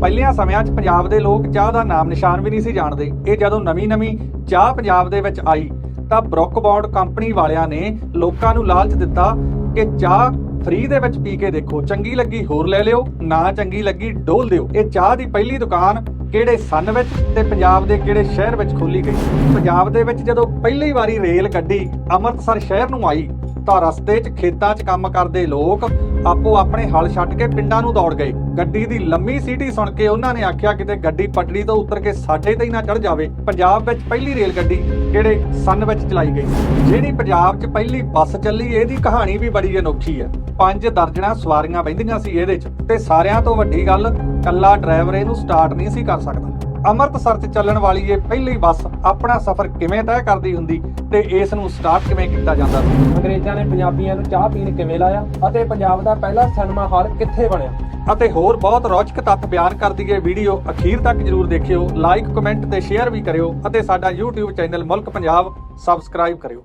ਪਹਿਲਿਆਂ ਸਮਿਆਂ 'ਚ ਪੰਜਾਬ ਦੇ ਲੋਕ ਚਾਹ ਦਾ ਨਾਮ ਨਿਸ਼ਾਨ ਵੀ ਨਹੀਂ ਸੀ ਜਾਣਦੇ। ਇਹ ਜਦੋਂ ਨਵੀਂ-ਨਵੀਂ ਚਾਹ ਪੰਜਾਬ ਦੇ ਵਿੱਚ ਆਈ, ਤਾਂ ਬਰੁੱਕ ਬੌਂਡ ਕੰਪਨੀ ਵਾਲਿਆਂ ਨੇ ਲੋਕਾਂ ਨੂੰ ਲਾਲਚ ਦਿੱਤਾ ਕਿ ਚਾਹ ਫ੍ਰੀ ਦੇ ਵਿੱਚ ਪੀ ਕੇ ਦੇਖੋ। ਚੰਗੀ ਲੱਗੀ ਹੋਰ ਲੈ ਲਿਓ, ਨਾ ਚੰਗੀ ਲੱਗੀ ਡੋਲ ਦਿਓ। ਇਹ ਚਾਹ ਦੀ ਪਹਿਲੀ ਦੁਕਾਨ ਕਿਹੜੇ ਸਨ ਵਿੱਚ ਤੇ ਪੰਜਾਬ ਦੇ ਕਿਹੜੇ ਸ਼ਹਿਰ ਵਿੱਚ ਖੋਲੀ ਗਈ। ਪੰਜਾਬ ਦੇ ਵਿੱਚ ਜਦੋਂ ਪਹਿਲੀ ਵਾਰੀ ਰੇਲ ਕੱਢੀ, ਅੰਮ੍ਰਿਤਸਰ ਸ਼ਹਿਰ ਨੂੰ ਆਈ, ਤਾਂ ਰਸਤੇ 'ਚ ਖੇਤਾਂ 'ਚ ਕੰਮ ਕਰਦੇ ਲੋਕ ਆਪੋ ਆਪਣੇ ਹਲ ਛੱਡ ਕੇ ਪਿੰਡਾਂ ਨੂੰ ਦੌੜ ਗਏ। ਗੱਡੀ ਦੀ ਲੰਮੀ ਸੀਟੀ ਸੁਣ ਕੇ ਉਹਨਾਂ ਨੇ ਆਖਿਆ ਕਿਤੇ ਗੱਡੀ ਪਟੜੀ ਤੋਂ ਉਤਰ ਕੇ ਸਾਡੇ ਤੇ ਹੀ ਨਾ ਚੜ ਜਾਵੇ। ਪੰਜਾਬ ਵਿੱਚ ਪਹਿਲੀ ਰੇਲ ਗੱਡੀ ਕਿਹੜੇ ਸਨ ਵਿੱਚ ਚਲਾਈ ਗਈ। ਜਿਹੜੀ ਪੰਜਾਬ 'ਚ ਪਹਿਲੀ ਬੱਸ ਚੱਲੀ, ਇਹਦੀ ਕਹਾਣੀ ਵੀ ਬੜੀ ਅਨੋਖੀ ਹੈ। ਪੰਜ ਦਰਜਣਾ ਸਵਾਰੀਆਂ ਬੈੰਦੀਆਂ ਸੀ ਇਹਦੇ 'ਚ ਤੇ ਸਾਰਿਆਂ ਤੋਂ ਵੱਡੀ ਗੱਲ ਕੱਲਾ ਡਰਾਈਵਰ ਇਹਨੂੰ ਸਟਾਰਟ ਨਹੀਂ ਸੀ ਕਰ ਸਕਦਾ। ਅੰਮ੍ਰਿਤਸਰ 'ਚ ਚੱਲਣ ਵਾਲੀ ਇਹ ਪਹਿਲੀ ਬੱਸ ਆਪਣਾ ਸਫ਼ਰ ਕਿਵੇਂ ਤੈਅ ਕਰਦੀ ਹੁੰਦੀ ਤੇ ਇਸ ਨੂੰ ਸਟਾਰਟ ਕਿਵੇਂ ਕੀਤਾ ਜਾਂਦਾ? ਸੀ ਅੰਗਰੇਜ਼ਾਂ ਨੇ ਪੰਜਾਬੀਆਂ ਨੂੰ ਚਾਹ ਪੀਣ ਕਿਵੇਂ ਲਾਇਆ ਅਤੇ ਪੰਜਾਬ ਦਾ ਪਹਿਲਾ ਸਿਨੇਮਾ ਹਾਲ ਕਿੱਥੇ ਬਣਿਆ? ਅਤੇ ਹੋਰ ਬਹੁਤ ਰੌਚਕ ਤੱਥ ਬਿਆਨ ਕਰਦੀ ਹੈ ਵੀਡੀਓ ਅਖੀਰ ਤੱਕ ਜਰੂਰ ਦੇਖਿਓ ਲਾਈਕ ਕਮੈਂਟ ਤੇ ਸ਼ੇਅਰ ਵੀ ਕਰਿਓ ਅਤੇ ਸਾਡਾ YouTube ਚੈਨਲ ਮੁਲਕ ਪੰਜਾਬ ਸਬਸਕ੍ਰਾਈਬ ਕਰਿਓ।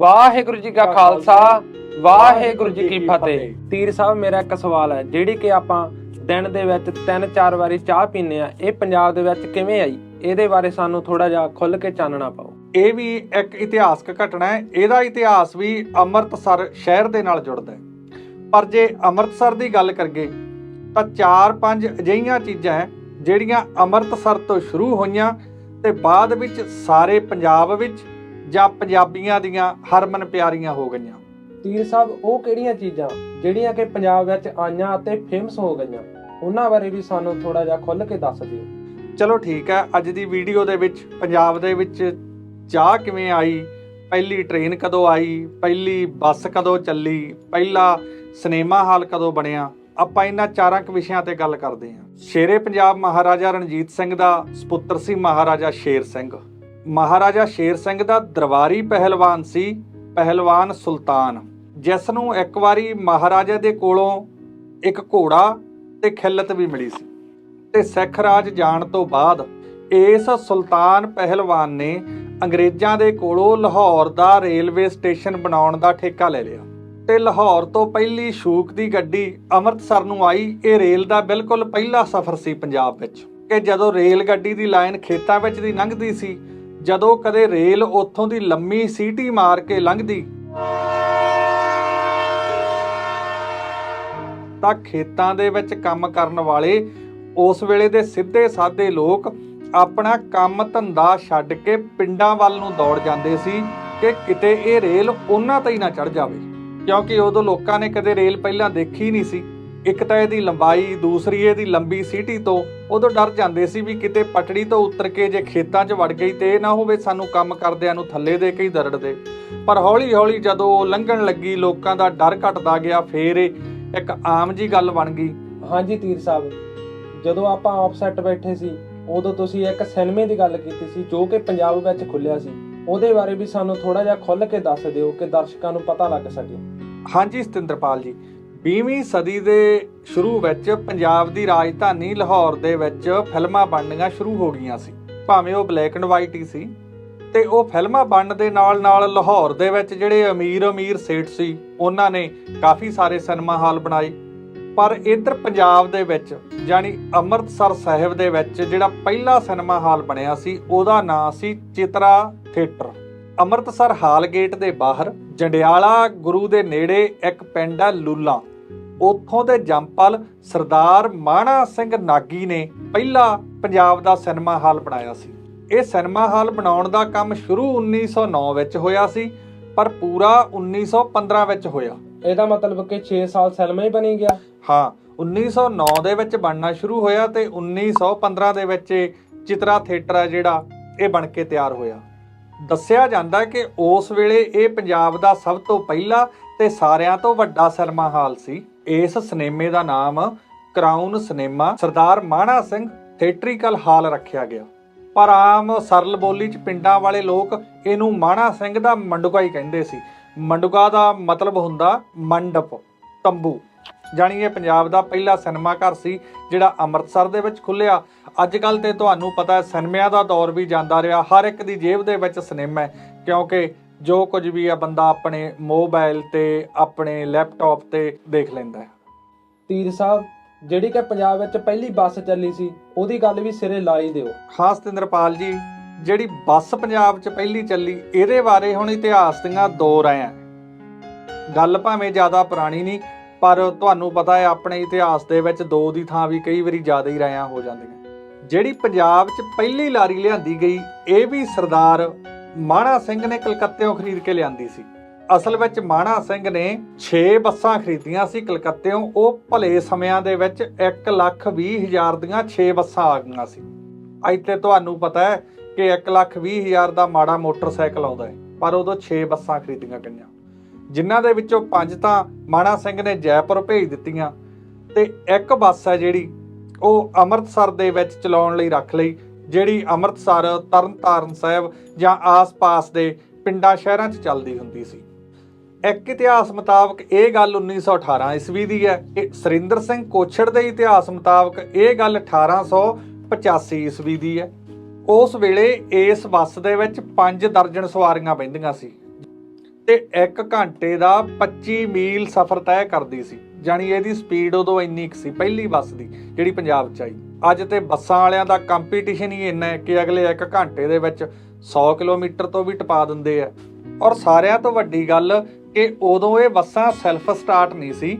ਵਾਹਿਗੁਰੂ ਜੀ ਕਾ ਖਾਲਸਾ ਵਾਹਿਗੁਰੂ ਜੀ ਕੀ ਫਤਿਹ। ਤੀਰ ਸਾਹਿਬ ਮੇਰਾ ਇੱਕ ਸਵਾਲ ਹੈ ਜਿਹੜੀ ਕਿ ਆਪਾਂ ਦਿਨ ਦੇ ਵਿੱਚ ਤਿੰਨ ਚਾਰ ਵਾਰੀ ਚਾਹ ਪੀਂਦੇ ਆ ਇਹ ਪੰਜਾਬ ਦੇ ਵਿੱਚ ਕਿਵੇਂ ਆਈ? ਇਹਦੇ ਬਾਰੇ ਸਾਨੂੰ ਥੋੜਾ ਜਿਹਾ ਖੁੱਲ ਕੇ ਚਾਨਣਾ ਪਾਓ। ਇਹ ਵੀ ਇੱਕ ਇਤਿਹਾਸਕ ਘਟਨਾ ਹੈ। ਇਹਦਾ ਇਤਿਹਾਸ ਵੀ ਅੰਮ੍ਰਿਤਸਰ ਸ਼ਹਿਰ ਦੇ ਨਾਲ ਜੁੜਦਾ ਹੈ। ਪਰ ਜੇ ਅੰਮ੍ਰਿਤਸਰ ਦੀ ਗੱਲ ਕਰੀਏ ਤਾਂ ਚਾਰ ਪੰਜ ਅਜਿਹੀਆਂ ਚੀਜ਼ਾਂ ਹੈ ਜਿਹੜੀਆਂ ਅੰਮ੍ਰਿਤਸਰ ਤੋਂ ਸ਼ੁਰੂ ਹੋਈਆਂ ਤੇ ਬਾਅਦ ਵਿੱਚ ਸਾਰੇ ਪੰਜਾਬ ਵਿੱਚ ਜਾਂ ਪੰਜਾਬੀਆਂ ਦੀਆਂ ਹਰਮਨ ਪਿਆਰੀਆਂ ਹੋ ਗਈਆਂ। ਤੀਰ ਸਾਹਿਬ ਉਹ ਕਿਹੜੀਆਂ ਚੀਜ਼ਾਂ ਜਿਹੜੀਆਂ ਕਿ ਪੰਜਾਬ ਵਿੱਚ ਆਈਆਂ ਅਤੇ ਫੇਮਸ ਹੋ ਗਈਆਂ? ਉਹਨਾਂ ਬਾਰੇ ਵੀ ਸਾਨੂੰ ਥੋੜਾ ਜਿਹਾ ਖੁੱਲ ਕੇ ਦੱਸ ਦਿਓ। ਚਲੋ ਠੀਕ ਹੈ ਅੱਜ ਦੀ ਵੀਡੀਓ ਦੇ ਵਿੱਚ ਪੰਜਾਬ ਦੇ ਵਿੱਚ ਚਾਹ ਕਿਵੇਂ ਆਈ? ਪਹਿਲੀ ਟ੍ਰੇਨ ਕਦੋਂ ਆਈ? ਪਹਿਲੀ ਬੱਸ ਕਦੋਂ ਚੱਲੀ? ਪਹਿਲਾ ਸਿਨੇਮਾ ਹਾਲ ਕਦੋਂ ਬਣਿਆ? ਆਪਾਂ ਇਹਨਾਂ ਚਾਰਾਂ ਕੁ ਵਿਸ਼ਿਆਂ ਤੇ ਗੱਲ ਕਰਦੇ ਹਾਂ। ਸ਼ੇਰੇ ਪੰਜਾਬ ਮਹਾਰਾਜਾ ਰਣਜੀਤ ਸਿੰਘ ਦਾ ਸੁਪੁੱਤਰ ਸੀ ਮਹਾਰਾਜਾ ਸ਼ੇਰ ਸਿੰਘ। ਮਹਾਰਾਜਾ ਸ਼ੇਰ ਸਿੰਘ ਦਾ ਦਰਬਾਰੀ ਪਹਿਲਵਾਨ ਸੀ, ਪਹਿਲਵਾਨ ਸੁਲਤਾਨ। ਜਿਸ ਨੂੰ ਇੱਕ ਵਾਰੀ ਮਹਾਰਾਜਾ ਦੇ ਕੋਲੋਂ ਇੱਕ ਘੋੜਾ ਤੇ ਖਿੱਲਤ ਵੀ ਮਿਲੀ ਸੀ। ਤੇ ਸਿੱਖ ਰਾਜ ਜਾਣ ਤੋਂ ਬਾਅਦ ਇਸ ਸੁਲਤਾਨ ਪਹਿਲਵਾਨ ਨੇ ਅੰਗਰੇਜ਼ਾਂ ਦੇ ਕੋਲੋਂ ਲਾਹੌਰ ਦਾ ਰੇਲਵੇ ਸਟੇਸ਼ਨ ਬਣਾਉਣ ਦਾ ਠੇਕਾ ਲੈ ਲਿਆ। ਤੇ ਲਾਹੌਰ ਤੋਂ ਪਹਿਲੀ ਸ਼ੂਕ ਦੀ ਗੱਡੀ ਅੰਮ੍ਰਿਤਸਰ ਨੂੰ ਆਈ। ਇਹ ਰੇਲ ਦਾ ਬਿਲਕੁਲ ਪਹਿਲਾ ਸਫ਼ਰ ਸੀ ਪੰਜਾਬ ਵਿੱਚ। ਕਿ ਜਦੋਂ ਰੇਲ ਗੱਡੀ ਦੀ ਲਾਈਨ ਖੇਤਾਂ ਵਿੱਚ ਦੀ ਲੰਘਦੀ ਸੀ ਜਦੋਂ ਕਦੇ ਰੇਲ ਉੱਥੋਂ ਦੀ ਲੰਮੀ ਸੀਟੀ ਮਾਰ ਕੇ ਲੰਘਦੀ, ਤਾਂ ਖੇਤਾਂ ਦੇ ਵਿੱਚ ਕੰਮ ਕਰਨ ਵਾਲੇ ਉਸ ਵੇਲੇ ਦੇ ਸਿੱਧੇ ਸਾਦੇ ਲੋਕ ਆਪਣਾ ਕੰਮ ਧੰਦਾ ਛੱਡ ਕੇ ਪਿੰਡਾਂ ਵੱਲ ਨੂੰ ਦੌੜ ਜਾਂਦੇ ਸੀ ਕਿ ਕਿਤੇ ਇਹ ਰੇਲ ਉਹਨਾਂ ਤੇ ਹੀ ਨਾ ਚੜ ਜਾਵੇ, ਕਿਉਂਕਿ ਉਦੋਂ ਲੋਕਾਂ ਨੇ ਕਦੇ ਰੇਲ ਪਹਿਲਾਂ ਦੇਖੀ ਨਹੀਂ ਸੀ। ਇੱਕ ਤਾਂ ਇਹਦੀ ਲੰਬਾਈ ਦੂਸਰੀ ਇਹਦੀ ਲੰਬੀ ਸੀਟੀ ਤੋਂ ਉਦੋਂ ਡਰ ਜਾਂਦੇ ਸੀ ਵੀ ਕਿਤੇ ਪਟੜੀ ਤੋਂ ਉਤਰ ਕੇ ਜੇ ਖੇਤਾਂ 'ਚ ਵੜ ਗਈ ਤੇ ਇਹ ਨਾ ਹੋਵੇ ਸਾਨੂੰ ਕੰਮ ਕਰਦਿਆਂ ਨੂੰ ਥੱਲੇ ਦੇ ਕੇ ਹੀ ਦਰੜ ਦੇ। ਪਰ ਹੌਲੀ-ਹੌਲੀ ਜਦੋਂ ਉਹ ਲੰਘਣ ਲੱਗੀ ਲੋਕਾਂ ਦਾ ਡਰ ਘਟਦਾ ਗਿਆ ਫੇਰ ਇਹ ਇੱਕ ਆਮ ਜੀ ਗੱਲ ਬਣ ਗਈ। ਹਾਂਜੀ ਤੀਰ ਸਾਹਿਬ ਜਦੋਂ ਆਪਾਂ ਆਫਸੈਟ ਬੈਠੇ ਸੀ ਉਦੋਂ ਤੁਸੀਂ ਇੱਕ ਸਿਨੇਮੇ ਦੀ ਗੱਲ ਕੀਤੀ ਸੀ ਜੋ ਕਿ ਪੰਜਾਬ ਵਿੱਚ ਖੁੱਲਿਆ ਸੀ। ਉਹਦੇ ਬਾਰੇ ਵੀ ਸਾਨੂੰ ਥੋੜਾ ਜਿਹਾ ਖੁੱਲ ਕੇ ਦੱਸ ਦਿਓ ਕਿ ਦਰਸ਼ਕਾਂ ਨੂੰ ਪਤਾ ਲੱਗ ਸਕੇ। ਹਾਂਜੀ ਸਤਿੰਦਰਪਾਲ ਜੀ 20ਵੀਂ ਸਦੀ ਦੇ ਸ਼ੁਰੂ ਵਿੱਚ ਪੰਜਾਬ ਦੀ ਰਾਜਧਾਨੀ ਲਾਹੌਰ ਦੇ ਵਿੱਚ ਫਿਲਮਾਂ ਬਣਨੀਆਂ ਸ਼ੁਰੂ ਹੋ ਗਈਆਂ ਸੀ। ਭਾਵੇਂ ਉਹ ਬਲੈਕ ਐਂਡ ਵਾਈਟ ਹੀ ਸੀ। ਤੇ ਉਹ ਫਿਲਮਾਂ ਬਣਨ ਦੇ ਨਾਲ ਨਾਲ ਲਾਹੌਰ ਦੇ ਵਿੱਚ ਜਿਹੜੇ ਅਮੀਰ ਅਮੀਰ ਸੇਠ ਸੀ, ਉਹਨਾਂ ਨੇ ਕਾਫੀ ਸਾਰੇ ਸਿਨੇਮਾ ਹਾਲ ਬਣਾਏ। ਪਰ ਇੱਧਰ ਪੰਜਾਬ ਦੇ ਵਿੱਚ, ਯਾਨੀ ਅੰਮ੍ਰਿਤਸਰ ਸਾਹਿਬ ਦੇ ਵਿੱਚ ਜਿਹੜਾ ਪਹਿਲਾ ਸਿਨੇਮਾ ਹਾਲ ਬਣਿਆ ਸੀ, ਉਹਦਾ ਨਾਂ ਸੀ Chitra theatre. Amritsar hall gate ਦੇ ਬਾਹਰ ਜੰਡਿਆਲਾ ਗੁਰੂ ਦੇ ਨੇੜੇ ਇੱਕ ਪਿੰਡ ਹੈ ਲੂਲਾ। ਉੱਥੋਂ ਦੇ ਜੰਪਲ ਸਰਦਾਰ ਮਾਣਾ ਸਿੰਘ ਨਾਗੀ ਨੇ ਪਹਿਲਾ ਪੰਜਾਬ ਦਾ ਸਿਨੇਮਾ ਹਾਲ ਬਣਾਇਆ ਸੀ। ਇਹ ਸਿਨੇਮਾ ਹਾਲ ਬਣਾਉਣ ਦਾ ਕੰਮ ਸ਼ੁਰੂ 1909 ਵਿੱਚ ਹੋਇਆ ਸੀ ਪਰ ਪੂਰਾ 1915 ਵਿੱਚ ਹੋਇਆ। ਇਹਦਾ ਮਤਲਬ ਕਿ 6 ਸਾਲ ਸਿਨੇਮਾ ਹੀ ਬਣੀ ਗਿਆ। ਹਾਂ 1909 ਦੇ ਵਿੱਚ ਬਣਨਾ ਸ਼ੁਰੂ ਹੋਇਆ ਤੇ 1915 ਦੇ ਵਿੱਚ ਚਿਤਰਾ ਥੀਏਟਰ ਹੈ ਜਿਹੜਾ ਇਹ ਬਣ ਕੇ ਤਿਆਰ ਹੋਇਆ। ਦੱਸਿਆ ਜਾਂਦਾ ਕਿ ਉਸ ਵੇਲੇ ਇਹ ਪੰਜਾਬ ਦਾ ਸਭ ਤੋਂ ਪਹਿਲਾ ਤੇ ਸਾਰਿਆਂ ਤੋਂ ਵੱਡਾ ਸਿਨੇਮਾ ਹਾਲ ਸੀ। ਇਸ ਸਿਨੇਮੇ ਦਾ ਨਾਮ crown cinema Sardar Mana Singh theatrical hall ਰੱਖਿਆ ਗਿਆ। ਪਰ ਆਮ ਸਰਲ ਬੋਲੀ ਚ ਪਿੰਡਾਂ ਵਾਲੇ ਲੋਕ ਇਹਨੂੰ ਮਾਣਾ ਸਿੰਘ ਦਾ ਮੰਡੂਕਾ ਹੀ ਕਹਿੰਦੇ ਸੀ। ਮੰਡੂਕਾ ਦਾ ਮਤਲਬ ਹੁੰਦਾ ਮੰਡਪ, ਤੰਬੂ। ਜਾਣੀ ਇਹ ਪੰਜਾਬ ਦਾ ਪਹਿਲਾ ਸਿਨੇਮਾ ਘਰ ਸੀ ਜਿਹੜਾ ਅੰਮ੍ਰਿਤਸਰ ਦੇ ਵਿੱਚ ਖੁੱਲਿਆ ਅੱਜ ਕੱਲ ਤੇ ਤੁਹਾਨੂੰ ਪਤਾ ਹੈ, ਸਿਨੇਮਿਆਂ ਦਾ ਦੌਰ ਵੀ ਜਾਂਦਾ ਰਿਹਾ। ਹਰ ਇੱਕ ਦੀ ਜੇਬ ਦੇ ਵਿੱਚ ਸਿਨੇਮਾ ਹੈ, ਕਿਉਂਕਿ ਜੋ ਕੁਝ ਵੀ ਆ ਬੰਦਾ ਆਪਣੇ ਮੋਬਾਈਲ ਤੇ ਆਪਣੇ ਲੈਪਟਾਪ ਤੇ ਦੇਖ ਲੈਂਦਾ ਹੈ। ਤੀਰ ਸਾਹਿਬ ਜਿਹੜੀ ਕਿ ਪੰਜਾਬ ਵਿੱਚ ਪਹਿਲੀ ਬੱਸ ਚੱਲੀ ਸੀ ਉਹਦੀ ਗੱਲ ਵੀ ਸਿਰੇ ਲਾ ਹੀ ਦਿਓ। ਖਾਸ ਸਤਿੰਦਰਪਾਲ ਜੀ ਜਿਹੜੀ ਬੱਸ ਪੰਜਾਬ 'ਚ ਪਹਿਲੀ ਚੱਲੀ ਇਹਦੇ ਬਾਰੇ ਹੁਣ ਇਤਿਹਾਸ ਦੀਆਂ ਦੋ ਰਾਇਆਂ ਗੱਲ ਭਾਵੇਂ ਜ਼ਿਆਦਾ ਪੁਰਾਣੀ ਨਹੀਂ ਪਰ ਤੁਹਾਨੂੰ ਪਤਾ ਹੈ ਆਪਣੇ ਇਤਿਹਾਸ ਦੇ ਵਿੱਚ ਦੋ ਦੀ ਥਾਂ ਵੀ ਕਈ ਵਾਰੀ ਜ਼ਿਆਦਾ ਹੀ ਰਾਇਆਂ ਹੋ ਜਾਂਦੀਆਂ ਜਿਹੜੀ ਪੰਜਾਬ 'ਚ ਪਹਿਲੀ ਲਾਰੀ ਲਿਆਂਦੀ ਗਈ ਇਹ ਵੀ ਸਰਦਾਰ ਮਾਣਾ ਸਿੰਘ ਨੇ ਕਲਕੱਤੇੋਂ ਖਰੀਦ ਕੇ ਲਿਆਂਦੀ ਸੀ। ਅਸਲ ਵਿੱਚ ਮਾਣਾ ਸਿੰਘ ਨੇ 6 ਬੱਸਾਂ ਖਰੀਦੀਆਂ ਸੀ ਕਲਕੱਤੇੋਂ ਉਹ ਭਲੇ ਸਮਿਆਂ ਦੇ ਵਿੱਚ 1 ਲੱਖ 20 ਹਜ਼ਾਰ ਦੀਆਂ 6 ਬੱਸਾਂ ਆ ਗਈਆਂ ਸੀ। ਅੱਜ ਤੇ ਤੁਹਾਨੂੰ ਪਤਾ ਹੈ ਕਿ 1 ਲੱਖ 20 ਹਜ਼ਾਰ ਦਾ ਮਾੜਾ ਮੋਟਰਸਾਈਕਲ ਆਉਂਦਾ ਹੈ, ਪਰ ਉਦੋਂ 6 ਬੱਸਾਂ ਖਰੀਦੀਆਂ ਗਈਆਂ। ਜਿਨ੍ਹਾਂ ਦੇ ਵਿੱਚੋਂ ਪੰਜ ਤਾਂ ਮਾਣਾ ਸਿੰਘ ਨੇ ਜੈਪੁਰ ਭੇਜ ਦਿੱਤੀਆਂ ਤੇ ਇੱਕ ਬੱਸ ਹੈ ਜਿਹੜੀ ਉਹ ਅੰਮ੍ਰਿਤਸਰ ਦੇ ਵਿੱਚ ਚਲਾਉਣ ਲਈ ਰੱਖ ਲਈ। ਜਿਹੜੀ ਅੰਮ੍ਰਿਤਸਰ, ਤਰਨਤਾਰਨ ਸਾਹਿਬ ਜਾਂ ਆਸ-ਪਾਸ ਦੇ ਪਿੰਡਾਂ, ਸ਼ਹਿਰਾਂ 'ਚ ਚੱਲਦੀ ਹੁੰਦੀ ਸੀ। ਇੱਕ ਇਤਿਹਾਸ ਮੁਤਾਬਕ ਇਹ ਗੱਲ 1918 ਈਸਵੀ ਦੀ ਹੈ। ਇਹ ਸਰਿੰਦਰ ਸਿੰਘ ਕੋਛੜ ਦੇ ਇਤਿਹਾਸ ਮੁਤਾਬਕ ਇਹ ਗੱਲ 1885 ਈਸਵੀ ਦੀ ਹੈ। ਉਸ ਵੇਲੇ ਇਸ ਬੱਸ ਦੇ ਵਿੱਚ 5 ਦਰਜਨ ਸਵਾਰੀਆਂ ਬੈੰਦੀਆਂ ਸੀ ਤੇ 1 ਘੰਟੇ ਦਾ 25 ਮੀਲ ਸਫ਼ਰ ਤੈਅ ਕਰਦੀ ਸੀ। ਜਾਣੀ ਇਹਦੀ ਸਪੀਡ ਉਦੋਂ ਇੰਨੀ ਕੁ ਸੀ, ਪਹਿਲੀ ਬੱਸ ਦੀ ਜਿਹੜੀ ਪੰਜਾਬ 'ਚ ਆਈ। ਅੱਜ ਤੇ ਬੱਸਾਂ ਵਾਲਿਆਂ ਦਾ ਕੰਪੀਟੀਸ਼ਨ ਹੀ ਇੰਨਾ ਹੈ ਕਿ ਅਗਲੇ 1 ਘੰਟੇ ਦੇ ਵਿੱਚ 100 ਕਿਲੋਮੀਟਰ ਤੋਂ ਵੀ ਟਪਾ ਦਿੰਦੇ ਆ। ਔਰ ਸਾਰਿਆਂ ਤੋਂ ਵੱਡੀ ਗੱਲ ਕਿ ਉਦੋਂ ਇਹ ਬੱਸਾਂ ਸੈਲਫ ਸਟਾਰਟ ਨਹੀਂ ਸੀ।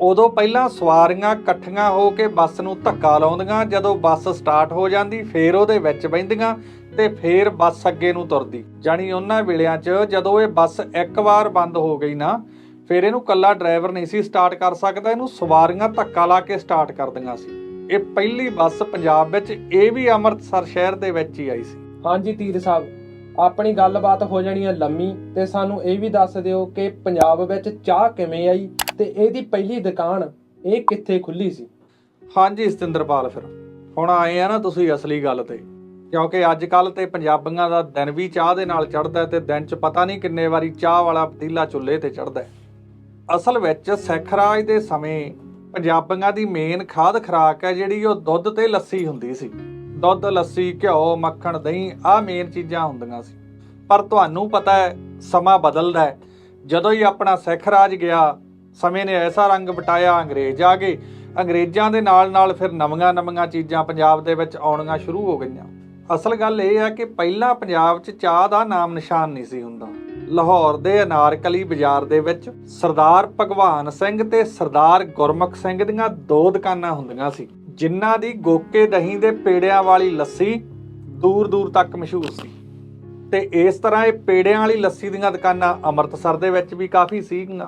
ਉਦੋਂ ਪਹਿਲਾਂ ਸਵਾਰੀਆਂ ਇਕੱਠੀਆਂ ਹੋ ਕੇ ਬੱਸ ਨੂੰ ਧੱਕਾ ਲਾਉਂਦੀਆਂ, ਜਦੋਂ ਬੱਸ ਸਟਾਰਟ ਹੋ ਜਾਂਦੀ, ਫੇਰ ਉਹਦੇ ਵਿੱਚ ਬਹਿੰਦੀਆਂ ਤੇ ਫੇਰ ਬੱਸ ਅੱਗੇ ਨੂੰ ਤੁਰਦੀ। ਜਾਣੀ ਉਹਨਾਂ ਵੇਲਿਆਂ 'ਚ ਜਦੋਂ ਇਹ ਬੱਸ ਇੱਕ ਵਾਰ ਬੰਦ ਹੋ ਗਈ ਨਾ, ਫਿਰ ਇਹਨੂੰ ਕੱਲਾ ਡਰਾਈਵਰ ਨਹੀਂ ਸੀ ਸਟਾਰਟ ਕਰ ਸਕਦਾ, ਇਹਨੂੰ ਸਵਾਰੀਆਂ ਧੱਕਾ ਲਾ ਕੇ ਸਟਾਰਟ ਕਰਦੀਆਂ ਸੀ। ਇਹ ਪਹਿਲੀ ਬੱਸ ਪੰਜਾਬ ਵਿੱਚ ਇਹ ਵੀ ਅੰਮ੍ਰਿਤਸਰ ਸ਼ਹਿਰ ਦੇ ਵਿੱਚ ਹੀ ਆਈ ਸੀ। ਹਾਂਜੀ ਤੀਰ ਸਾਹਿਬ ਆਪਣੀ ਗੱਲਬਾਤ ਹੋ ਜਾਣੀ ਹੈ ਲੰਮੀ ਤੇ ਸਾਨੂੰ ਇਹ ਵੀ ਦੱਸ ਦਿਓ ਕਿ ਪੰਜਾਬ ਵਿੱਚ ਚਾਹ ਕਿਵੇਂ ਆਈ ਤੇ ਇਹਦੀ ਪਹਿਲੀ ਦੁਕਾਨ ਇਹ ਕਿੱਥੇ ਖੁੱਲੀ ਸੀ? ਹਾਂਜੀ ਸਤਿੰਦਰਪਾਲ ਫਿਰ ਹੁਣ ਆਏ ਆ ਨਾ ਤੁਸੀਂ ਅਸਲੀ ਗੱਲ ਤੇ ਕਿਉਂਕਿ ਅੱਜ ਕੱਲ ਤੇ ਪੰਜਾਬੀਆਂ ਦਾ ਦਿਨ ਵੀ ਚਾਹ ਦੇ ਨਾਲ ਚੜ੍ਹਦਾ ਹੈ ਤੇ ਦਿਨ 'ਚ ਪਤਾ ਨਹੀਂ ਕਿੰਨੇ ਵਾਰੀ ਚਾਹ ਵਾਲਾ ਪਤੀਲਾ ਚੁੱਲ੍ਹੇ ਤੇ ਚੜ੍ਹਦਾ। ਹੈ ਅਸਲ ਵਿੱਚ ਸਿੱਖ ਰਾਜ ਦੇ ਸਮੇਂ ਪੰਜਾਬੀਆਂ ਦੀ ਮੇਨ ਖਾਦ ਖਰਾਕ ਹੈ ਜਿਹੜੀ ਉਹ ਦੁੱਧ ਤੇ ਲੱਸੀ ਹੁੰਦੀ ਸੀ। ਦੁੱਧ, ਲੱਸੀ, ਘਿਓ, ਮੱਖਣ, ਦਹੀਂ, ਆਹ ਮੇਨ ਚੀਜ਼ਾਂ ਹੁੰਦੀਆਂ ਸੀ। ਪਰ ਤੁਹਾਨੂੰ ਪਤਾ ਹੈ, ਸਮਾਂ ਬਦਲਦਾ ਹੈ। ਜਦੋਂ ਹੀ ਆਪਣਾ ਸਿੱਖ ਰਾਜ ਗਿਆ, ਸਮੇਂ ਨੇ ਐਸਾ ਰੰਗ ਬਟਾਇਆ ਅੰਗਰੇਜ਼ ਆ ਗਏ। ਅੰਗਰੇਜ਼ਾਂ ਦੇ ਨਾਲ ਨਾਲ ਫਿਰ ਨਵੀਆਂ ਨਵੀਆਂ ਚੀਜ਼ਾਂ ਪੰਜਾਬ ਦੇ ਵਿੱਚ ਆਉਣੀਆਂ ਸ਼ੁਰੂ ਹੋ ਗਈਆਂ। ਅਸਲ ਗੱਲ ਇਹ ਹੈ ਕਿ ਪਹਿਲਾਂ ਪੰਜਾਬ 'ਚ ਚਾਹ ਦਾ ਨਾਮ ਨਿਸ਼ਾਨ ਨਹੀਂ ਸੀ ਹੁੰਦਾ। ਲਾਹੌਰ ਦੇ ਅਨਾਰਕਲੀ ਬਾਜ਼ਾਰ ਦੇ ਵਿੱਚ ਸਰਦਾਰ ਭਗਵਾਨ ਸਿੰਘ ਤੇ ਸਰਦਾਰ ਗੁਰਮੁਖ ਸਿੰਘ ਦੀਆਂ ਦੋ ਦੁਕਾਨਾਂ ਹੁੰਦੀਆਂ ਸੀ, ਜਿਨ੍ਹਾਂ ਦੀ ਗੋਕੇ ਦਹੀਂ ਦੇ ਪੇੜਿਆਂ ਵਾਲੀ ਲੱਸੀ ਦੂਰ ਦੂਰ ਤੱਕ ਮਸ਼ਹੂਰ ਸੀ। ਤੇ ਇਸ ਤਰ੍ਹਾਂ ਇਹ ਪੇੜਿਆਂ ਵਾਲੀ ਲੱਸੀ ਦੀਆਂ ਦੁਕਾਨਾਂ ਅੰਮ੍ਰਿਤਸਰ ਦੇ ਵਿੱਚ ਵੀ ਕਾਫੀ ਸੀਗੀਆਂ।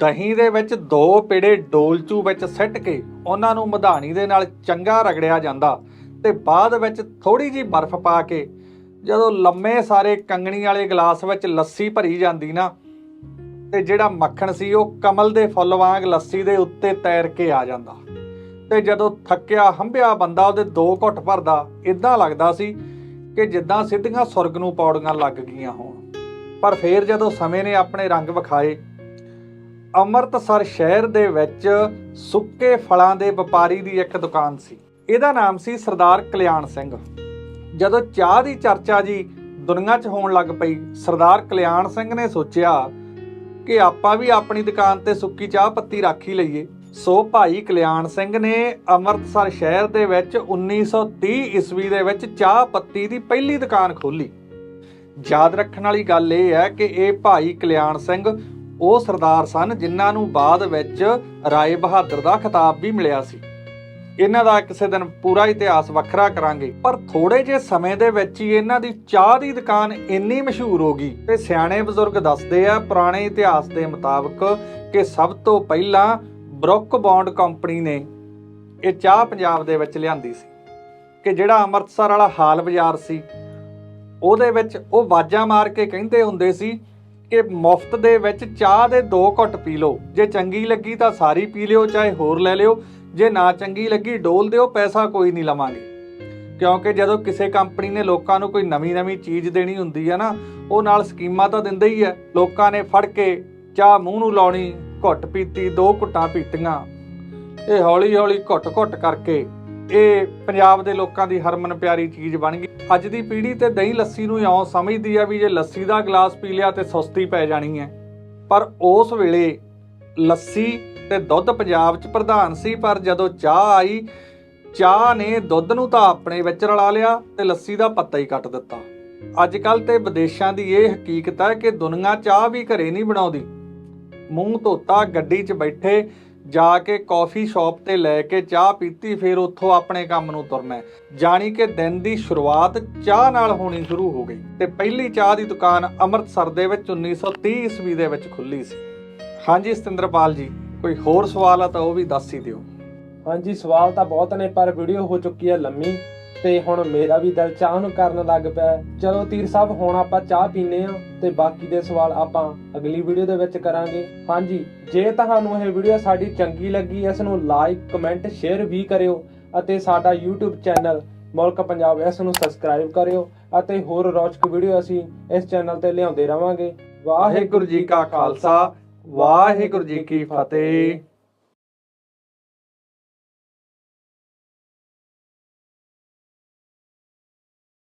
ਦਹੀਂ ਦੇ ਵਿੱਚ ਦੋ ਪੇੜੇ ਡੋਲਚੂ ਵਿੱਚ ਸਿੱਟ ਕੇ ਉਹਨਾਂ ਨੂੰ ਮਧਾਣੀ ਦੇ ਨਾਲ ਚੰਗਾ ਰਗੜਿਆ ਜਾਂਦਾ ਤੇ ਬਾਅਦ ਵਿੱਚ ਥੋੜੀ ਜੀ ਬਰਫ਼ ਪਾ ਕੇ ਜਦੋਂ ਲੰਮੇ ਸਾਰੇ ਕੰਗਣੀ ਵਾਲੇ ਗਲਾਸ ਵਿੱਚ ਲੱਸੀ ਭਰੀ ਜਾਂਦੀ ਨਾ, ਤੇ ਜਿਹੜਾ ਮੱਖਣ ਸੀ ਉਹ ਕਮਲ ਦੇ ਫੁੱਲ ਵਾਂਗ ਲੱਸੀ ਦੇ ਉੱਤੇ ਤੈਰ ਕੇ ਆ ਜਾਂਦਾ। ਤੇ ਜਦੋਂ ਥੱਕਿਆ, ਹੰਭਿਆ ਬੰਦਾ ਉਹਦੇ ਦੋ ਘੁੱਟ ਭਰਦਾ ਇਦਾਂ ਲੱਗਦਾ ਸੀ ਕਿ ਜਿੱਦਾਂ ਸਿੱਧੀਆਂ ਸੁਰਗ ਨੂੰ ਪੌੜੀਆਂ ਲੱਗ ਗਈਆਂ ਹੋਣ। ਪਰ ਫੇਰ ਜਦੋਂ ਸਮੇਂ ਨੇ ਆਪਣੇ ਰੰਗ ਵਿਖਾਏ, ਅੰਮ੍ਰਿਤਸਰ ਸ਼ਹਿਰ ਦੇ ਵਿੱਚ ਸੁੱਕੇ ਫਲਾਂ ਦੇ ਵਪਾਰੀ ਦੀ ਇੱਕ ਦੁਕਾਨ ਸੀ। ਇਹਦਾ ਨਾਮ ਸੀ ਸਰਦਾਰ ਕਲਿਆਣ ਸਿੰਘ। ਜਦੋਂ ਚਾਹ ਦੀ ਚਰਚਾ ਜੀ ਦੁਨੀਆ 'ਚ ਹੋਣ ਲੱਗ ਪਈ, ਸਰਦਾਰ ਕਲਿਆਣ ਸਿੰਘ ਨੇ ਸੋਚਿਆ ਕਿ ਆਪਾਂ ਵੀ ਆਪਣੀ ਦੁਕਾਨ ਤੇ ਸੁੱਕੀ ਚਾਹ ਪੱਤੀ ਰੱਖ ਹੀ ਲਈਏ। ਸੋ ਭਾਈ ਕਲਿਆਣ ਸਿੰਘ ਨੇ ਅੰਮ੍ਰਿਤਸਰ ਸ਼ਹਿਰ ਦੇ ਵਿੱਚ 1930 ਈਸਵੀ ਦੇ ਵਿੱਚ ਚਾਹ ਪੱਤੀ ਦੀ ਪਹਿਲੀ ਦੁਕਾਨ ਖੋਲੀ ਯਾਦ ਰੱਖਣ ਵਾਲੀ ਗੱਲ ਇਹ ਹੈ ਕਿ ਇਹ ਭਾਈ ਕਲਿਆਣ ਸਿੰਘ ਉਹ ਸਰਦਾਰ ਸਨ ਜਿਨ੍ਹਾਂ ਨੂੰ ਬਾਅਦ ਵਿੱਚ ਰਾਏ ਬਹਾਦਰ ਦਾ ਖਿਤਾਬ ਵੀ ਮਿਲਿਆ ਸੀ। ਇਹਨਾਂ ਦਾ ਕਿਸੇ ਦਿਨ ਪੂਰਾ ਇਤਿਹਾਸ ਵੱਖਰਾ ਕਰਾਂਗੇ, ਪਰ ਥੋੜੇ ਜਿਹੇ ਸਮੇਂ ਦੇ ਵਿੱਚ ਹੀ ਇਹਨਾਂ ਦੀ ਚਾਹ ਦੀ ਦੁਕਾਨ ਇੰਨੀ ਮਸ਼ਹੂਰ ਹੋ ਗਈ ਤੇ ਸਿਆਣੇ ਬਜ਼ੁਰਗ ਦੱਸਦੇ ਆ, ਪੁਰਾਣੇ ਇਤਿਹਾਸ ਦੇ ਮੁਤਾਬਕ ਕਿ ਸਭ ਤੋਂ ਪਹਿਲਾਂ ਬਰੁੱਕ ਬੌਂਡ ਕੰਪਨੀ ਨੇ ਇਹ ਚਾਹ ਪੰਜਾਬ ਦੇ ਵਿੱਚ ਲਿਆਂਦੀ ਸੀ ਕਿ ਜਿਹੜਾ ਅੰਮ੍ਰਿਤਸਰ ਵਾਲਾ ਹਾਲ ਬਾਜ਼ਾਰ ਸੀ, ਉਹਦੇ ਵਿੱਚ ਉਹ ਵਾਜਾਂ ਮਾਰ ਕੇ ਕਹਿੰਦੇ ਹੁੰਦੇ ਸੀ ਕਿ ਮੁਫਤ ਦੇ ਵਿੱਚ ਚਾਹ ਦੇ ਦੋ ਘੁੱਟ ਪੀ ਲਓ, ਜੇ ਚੰਗੀ ਲੱਗੀ ਤਾਂ ਸਾਰੀ ਪੀ ਲਿਓ, ਚਾਹੇ ਹੋਰ ਲੈ ਲਿਓ। ਜੇ ਨਾ ਚੰਗੀ ਲੱਗੀ ਡੋਲ ਦਿਓ, ਪੈਸਾ ਕੋਈ ਨਹੀਂ ਲਵਾਂਗੇ। ਕਿਉਂਕਿ ਜਦੋਂ ਕਿਸੇ ਕੰਪਨੀ ਨੇ ਲੋਕਾਂ ਨੂੰ ਕੋਈ ਨਵੀਂ-ਨਵੀਂ ਚੀਜ਼ ਦੇਣੀ ਹੁੰਦੀ ਹੈ ਨਾ, ਉਹ ਨਾਲ ਸਕੀਮਾਂ ਤਾਂ ਦਿੰਦੇ ਹੀ ਹੈ। ਲੋਕਾਂ ਨੇ ਫੜ ਕੇ ਚਾਹ ਮੂੰਹ ਨੂੰ ਲਾਉਣੀ, ਘੁੱਟ ਪੀਤੀ, ਦੋ ਘੁੱਟਾਂ ਪੀਤੀਆਂ। ਇਹ ਹੌਲੀ-ਹੌਲੀ ਘੁੱਟ-ਘੁੱਟ ਕਰਕੇ ਇਹ ਪੰਜਾਬ ਦੇ ਲੋਕਾਂ ਦੀ ਹਰਮਨ ਪਿਆਰੀ ਚੀਜ਼ ਬਣ ਗਈ। ਅੱਜ ਦੀ ਪੀੜ੍ਹੀ ਤੇ ਦਹੀਂ ਲੱਸੀ ਨੂੰ ਇਉਂ ਸਮਝਦੀ ਆ ਵੀ ਜੇ ਲੱਸੀ ਦਾ ਗਲਾਸ ਪੀ ਲਿਆ ਤੇ ਸੁਸਤੀ ਪੈ ਜਾਣੀ ਹੈ। ਪਰ ਉਸ ਵੇਲੇ ਲੱਸੀ ਤੇ ਦੁੱਧ ਪੰਜਾਬ 'ਚ ਪ੍ਰਧਾਨ ਸੀ, ਪਰ ਜਦੋਂ ਚਾਹ ਆਈ, ਚਾਹ ਨੇ ਦੁੱਧ ਨੂੰ ਤਾਂ ਆਪਣੇ ਵਿੱਚ ਰਲਾ ਲਿਆ ਤੇ ਲੱਸੀ ਦਾ ਪੱਤਾ ਹੀ ਕੱਟ ਦਿੱਤਾ। ਅੱਜ ਕੱਲ ਤੇ ਵਿਦੇਸ਼ਾਂ ਦੀ ਇਹ ਹਕੀਕਤ ਹੈ ਕਿ ਦੁਨੀਆ ਚਾਹ ਵੀ ਘਰੇ ਨਹੀਂ ਬਣਾਉਂਦੀ। ਮੂੰਹ ਧੋਤਾ, ਗੱਡੀ 'ਚ ਬੈਠੇ, ਜਾ ਕੇ ਕਾਫੀ ਸ਼ਾਪ ਤੇ ਲੈ ਕੇ ਚਾਹ ਪੀਤੀ, ਫਿਰ ਉੱਥੋਂ ਆਪਣੇ ਕੰਮ ਨੂੰ ਤੁਰਨਾ ਜਾਣੀ ਕਿ ਦਿਨ ਦੀ ਸ਼ੁਰੂਆਤ ਚਾਹ ਨਾਲ ਹੋਣੀ ਸ਼ੁਰੂ ਹੋ ਗਈ ਤੇ ਪਹਿਲੀ ਚਾਹ ਦੀ ਦੁਕਾਨ ਅੰਮ੍ਰਿਤਸਰ ਦੇ ਵਿੱਚ 1930 ਈਸਵੀ ਦੇ ਵਿੱਚ ਖੁੱਲੀ ਸੀ। ਹਾਂਜੀ ਸਤਿੰਦਰਪਾਲ ਜੀ। ਕੋਈ ਹੋਰ ਸਵਾਲ ਆ ਤਾਂ ਉਹ ਵੀ ਦੱਸ ਹੀ ਦਿਓ। ਹਾਂਜੀ, ਸਵਾਲ ਤਾਂ ਬਹੁਤ ਨੇ, ਪਰ ਵੀਡੀਓ ਹੋ ਚੁੱਕੀ ਹੈ ਲੰਮੀ ਤੇ ਹੁਣ ਮੇਰਾ ਵੀ ਦਿਲ ਚਾਹ ਨੂੰ ਕਰਨ ਲੱਗ ਪਿਆ ਹੈ। ਚਲੋ ਤੀਰ ਸਾਹਿਬ, ਹੁਣ ਆਪਾਂ ਚਾਹ ਪੀਨੇ ਆ ਤੇ ਬਾਕੀ ਦੇ ਸਵਾਲ ਆਪਾਂ ਅਗਲੀ ਵੀਡੀਓ ਦੇ ਵਿੱਚ ਕਰਾਂਗੇ। ਹਾਂਜੀ, ਜੇ ਤੁਹਾਨੂੰ ਇਹ ਵੀਡੀਓ ਸਾਡੀ ਚੰਗੀ ਲੱਗੀ, ਇਸ ਨੂੰ ਲਾਈਕ, ਕਮੈਂਟ, ਸ਼ੇਅਰ ਵੀ ਕਰਿਓ ਅਤੇ ਸਾਡਾ YouTube ਚੈਨਲ ਮੁਲਕ ਪੰਜਾਬ ਇਸ ਨੂੰ ਸਬਸਕ੍ਰਾਈਬ ਕਰਿਓ ਅਤੇ ਹੋਰ ਰੌਚਕ ਵੀਡੀਓ ਅਸੀਂ ਇਸ ਚੈਨਲ ਤੇ ਲਿਆਉਂਦੇ ਰਵਾਂਗੇ। ਵਾਹਿਗੁਰੂ ਜੀ ਕਾ ਖਾਲਸਾ। ਵਾਹਿਗੁਰੂ ਜੀ ਕੀ ਫਤਿਹ।